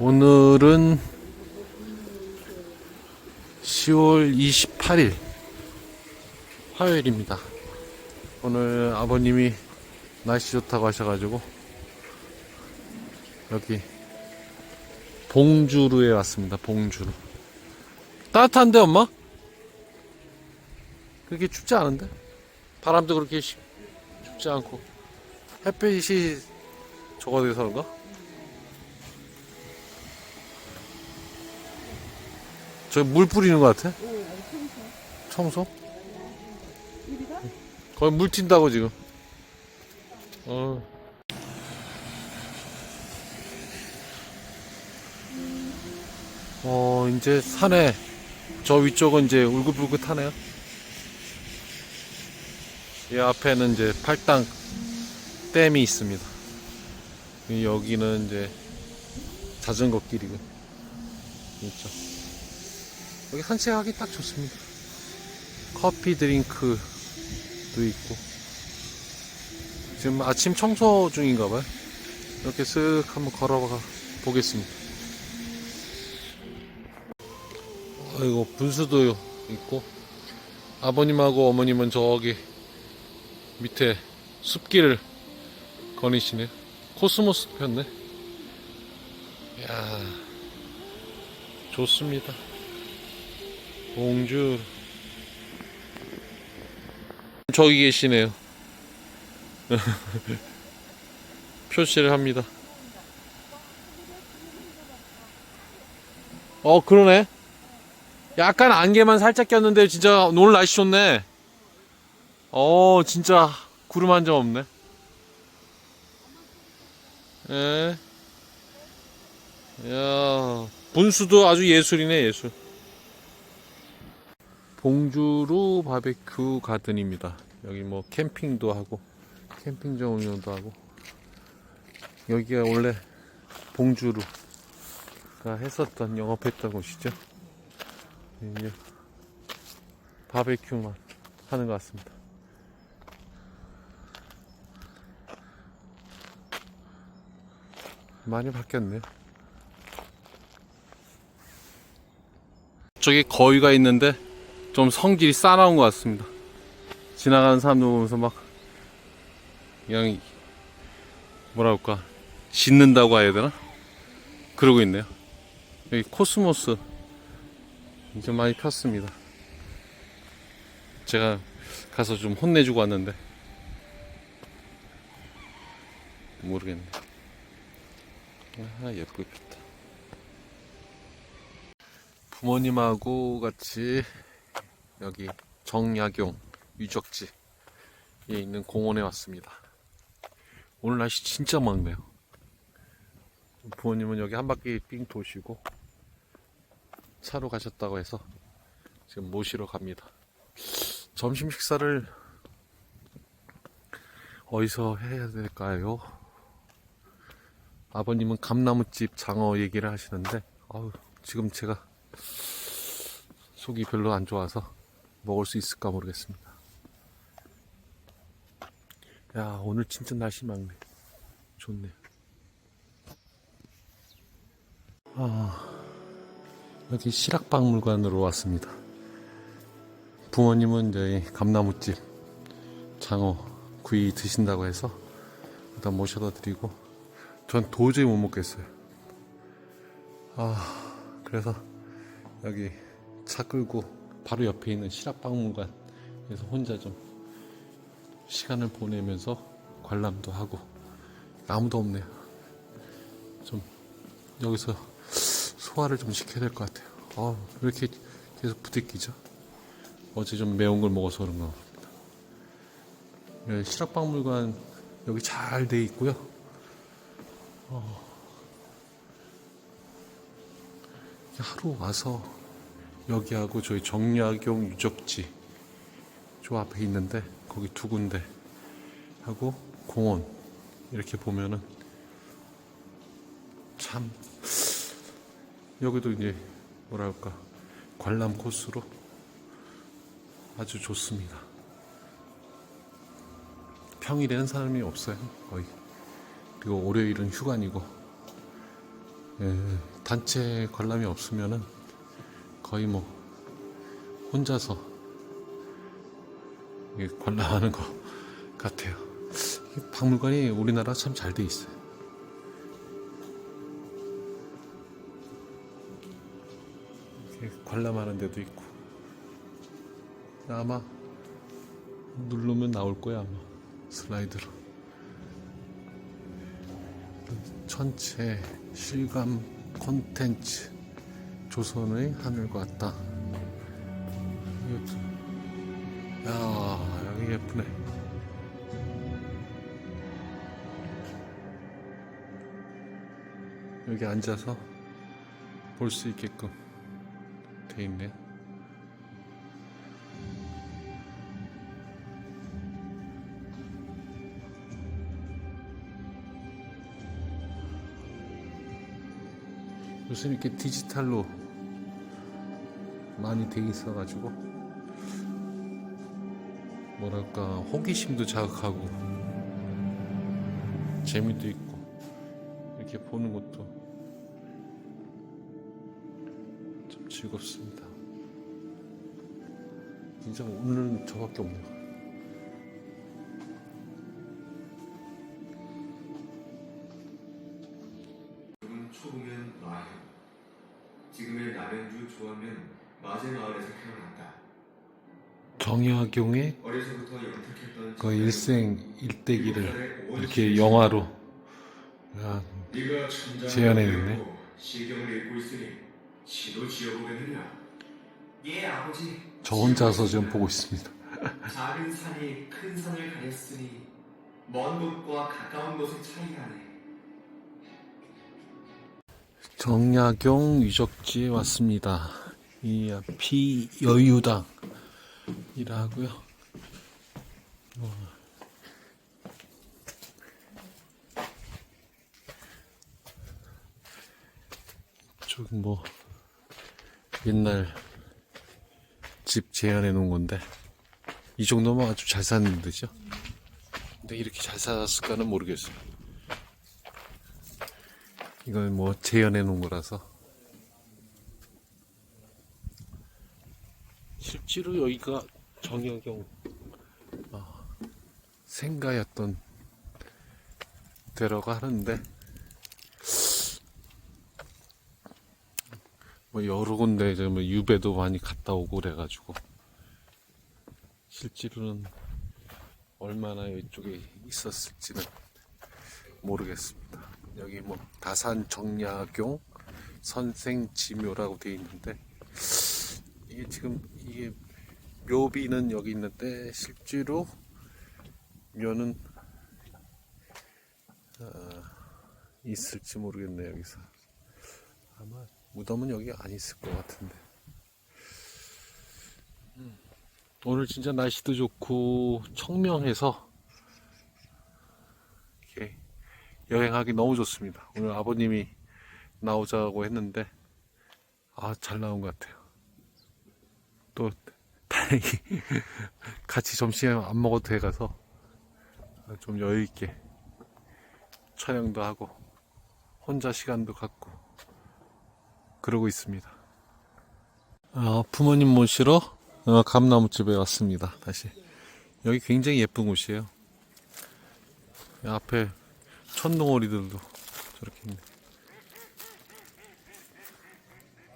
오늘은 10월 28일 화요일입니다. 오늘 아버님이 날씨 좋다고 하셔가지고 여기 봉주루에 왔습니다. 봉주루. 따뜻한데 엄마? 그렇게 춥지 않은데? 바람도 그렇게 시- 춥지 않고 햇빛이 적어돼서 그런가? 저물 뿌리는 것 같아? 청소? 거의 물 튄다고 지금. 어. 어, 이제 산에 저 위쪽은 이제 울긋불긋하네요. 이 앞에는 이제 팔당 댐이 있습니다. 이 여기는 이제 자전거 길이고 있죠. 여기 산책하기 딱 좋습니다. 커피 드링크도 있고 지금 아침 청소 중인가 봐요. 이렇게 쓱 한번 걸어가 보겠습니다. 아이고 분수도 있고 아버님하고 어머님은 저기 밑에 숲길을 거니시네. 코스모스 폈네. 야 좋습니다. 봉주 저기 계시네요. 표시를 합니다. 어 그러네. 약간 안개만 살짝 꼈는데 진짜 오늘 날씨 좋네. 어 진짜 구름 한 점 없네. 예. 야 분수도 아주 예술이네 예술. 봉주루 바베큐 가든입니다. 여기 뭐 캠핑도 하고 캠핑장 운영도 하고 여기가 원래 봉주루가 했었던 영업했던 곳이죠. 이제 바베큐만 하는 것 같습니다. 많이 바뀌었네요. 저기 거위가 있는데 좀 성질이 싸나운 것 같습니다. 지나가는 사람들 보면서 막 그냥 뭐라 할까 짖는다고 해야 되나? 그러고 있네요. 여기 코스모스 이제 많이 폈습니다. 제가 가서 좀 혼내주고 왔는데 모르겠네. 아 예쁘게 폈다. 부모님하고 같이 여기 정약용 유적지에 있는 공원에 왔습니다. 오늘 날씨 진짜 맑네요. 부모님은 여기 한 바퀴 삥 도시고 차로 가셨다고 해서 지금 모시러 갑니다. 점심 식사를 어디서 해야 될까요? 아버님은 감나무집 장어 얘기를 하시는데 아우, 지금 제가 속이 별로 안 좋아서 먹을 수 있을까 모르겠습니다. 야 오늘 진짜 날씨 맑네. 좋네. 아 여기 실학박물관으로 왔습니다. 부모님은 저희 감나무집 장어 구이 드신다고 해서 일단 모셔다 드리고 전 도저히 못 먹겠어요. 아 그래서 여기 차 끌고 바로 옆에 있는 실학박물관에서 혼자 좀 시간을 보내면서 관람도 하고 아무도 없네요. 좀 여기서 소화를 좀 시켜야 될 것 같아요. 아, 왜 이렇게 계속 부대끼죠? 어제 좀 매운 걸 먹어서 그런가 봅니다. 네, 실학박물관 여기 잘 돼 있고요. 어, 하루 와서 여기하고 저희 정약용 유적지 저 앞에 있는데 거기 두 군데 하고 공원 이렇게 보면은 참 여기도 이제 뭐랄까 관람 코스로 아주 좋습니다. 평일에는 사람이 없어요 거의 그리고 월요일은 휴관이고 예, 단체 관람이 없으면은 거의 뭐 혼자서 이 관람하는 것 같아요. 이 박물관이 우리나라 참 잘 돼 있어요. 관람하는 데도 있고 아마 누르면 나올 거야 아마 슬라이드로 전체 실감 콘텐츠 조선의 하늘과 땅야 여기 예쁘네. 여기 앉아서 볼 수 있게끔 돼 있네. 요즘 이렇게 디지털로 많이 돼 있어가지고 뭐랄까 호기심도 자극하고 재미도 있고 이렇게 보는 것도 참 즐겁습니다. 진짜 오늘은 저밖에 없네요. 지금은 초봉현 마현. 지금의 남양주 조원면 정약용의 그 일생 일대기를 이렇게 영화로 재현해 냈네. 있으니 시도 지어보겠느냐? 예. 저 혼자서. 지금 보고 있습니다. 작은 산이 큰 산을 가렸으니 먼 곳과 가까운 곳의 차이가 네. 정약용 유적지에 왔습니다. 이 앞이 여유당이라 하고요. 어. 뭐 옛날 집 재현해 놓은 건데 이 정도면 아주 잘 사는 듯이죠. 근데 이렇게 잘 살았을까는 모르겠어요. 이건 뭐 재현해 놓은 거라서 실제로 여기가 정약용 어, 생가였던 데라고 하는데 뭐 여러 군데 이제 뭐 유배도 많이 갔다 오고 그래가지고 실제로는 얼마나 이쪽에 있었을지는 모르겠습니다. 여기 뭐 다산 정약용 선생 지묘라고 되어 있는데 이게 지금 이게 묘비는 여기 있는데 실제로 묘는 어, 있을지 모르겠네 여기서 아마 무덤은 여기 안 있을 것 같은데 음, 오늘 진짜 날씨도 좋고 청명해서 이렇게 여행하기 너무 좋습니다. 오늘 아버님이 나오자고 했는데 아 잘 나온 것 같아요. 또 다행히 같이 점심 안 먹어도 돼가서 좀 여유 있게 촬영도 하고 혼자 시간도 갖고 그러고 있습니다. 어, 부모님 모시러 어, 감나무집에 왔습니다. 다시 여기 굉장히 예쁜 곳이에요. 앞에 천둥오리들도 저렇게 있네.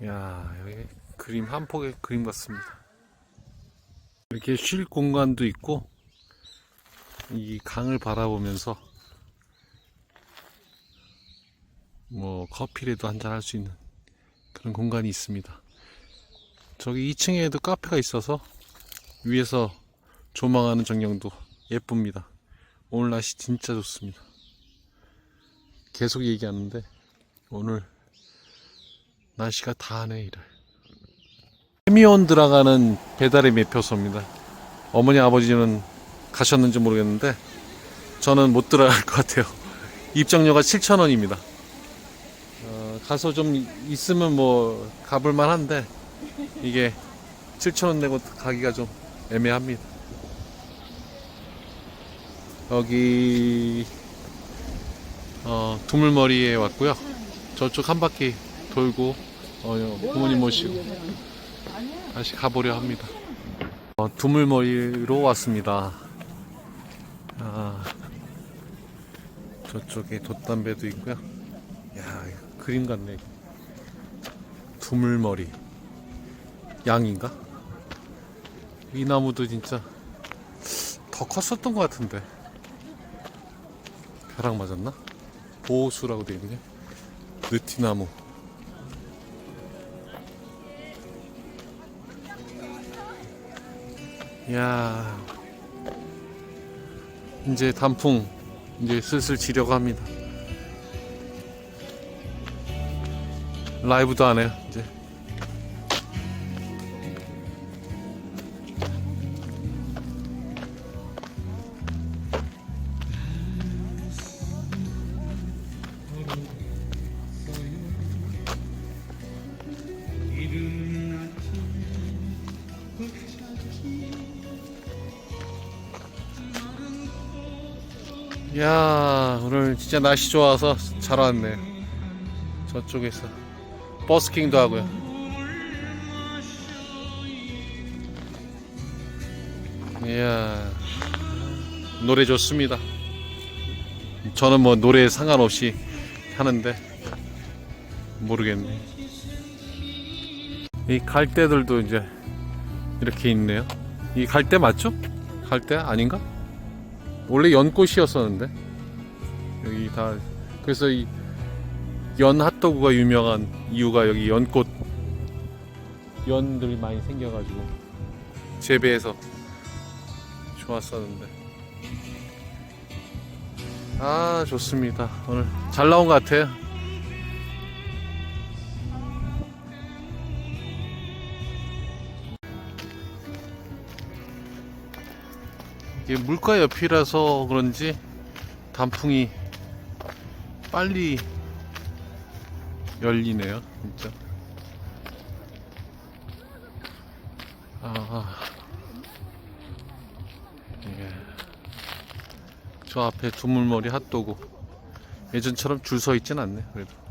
야, 여기 그림 한 폭의 그림 같습니다. 이렇게 쉴 공간도 있고, 이 강을 바라보면서, 뭐, 커피라도 한잔 할 수 있는 그런 공간이 있습니다. 저기 2층에도 카페가 있어서, 위에서 조망하는 전경도 예쁩니다. 오늘 날씨 진짜 좋습니다. 계속 얘기하는데 오늘 날씨가 다 하네 이래. 해미온 들어가는 배달의 매표소입니다. 어머니 아버지는 가셨는지 모르겠는데 저는 못 들어갈 것 같아요. 입장료가 7,000원입니다. 어, 가서 좀 있으면 뭐 가볼 만 한데 이게 7,000원 내고 가기가 좀 애매합니다. 여기 어, 두물머리에 왔고요. 저쪽 한 바퀴 돌고 어, 부모님 모시고 다시 가보려 합니다. 어, 두물머리로 왔습니다. 아, 저쪽에 돛담배도 있고요. 야, 그림 같네. 두물머리. 양인가? 이 나무도 진짜 더 컸었던 것 같은데. 벼락 맞았나? 보호수라고 되어 있네. 느티나무. 야 이제 단풍 이제 슬슬 지려고 합니다. 라이브도 안 해요 이제. 야 오늘 진짜 날씨 좋아서 잘 왔네. 저쪽에서 버스킹도 하고요. 이야 노래 좋습니다. 저는 뭐 노래 상관없이 하는데 모르겠네. 이 갈대들도 이제 이렇게 있네요. 이 갈대 맞죠? 갈대 아닌가? 원래 연꽃이었었는데? 여기 다 그래서 이 연 핫도그가 유명한 이유가 여기 연꽃 연들이 많이 생겨가지고 재배해서 좋았었는데. 아 좋습니다. 오늘 잘 나온 것 같아요 이게 물가 옆이라서 그런지 단풍이 빨리 열리네요, 진짜. 아, 예. 저 앞에 두물머리 핫도그. 예전처럼 줄 서 있진 않네, 그래도.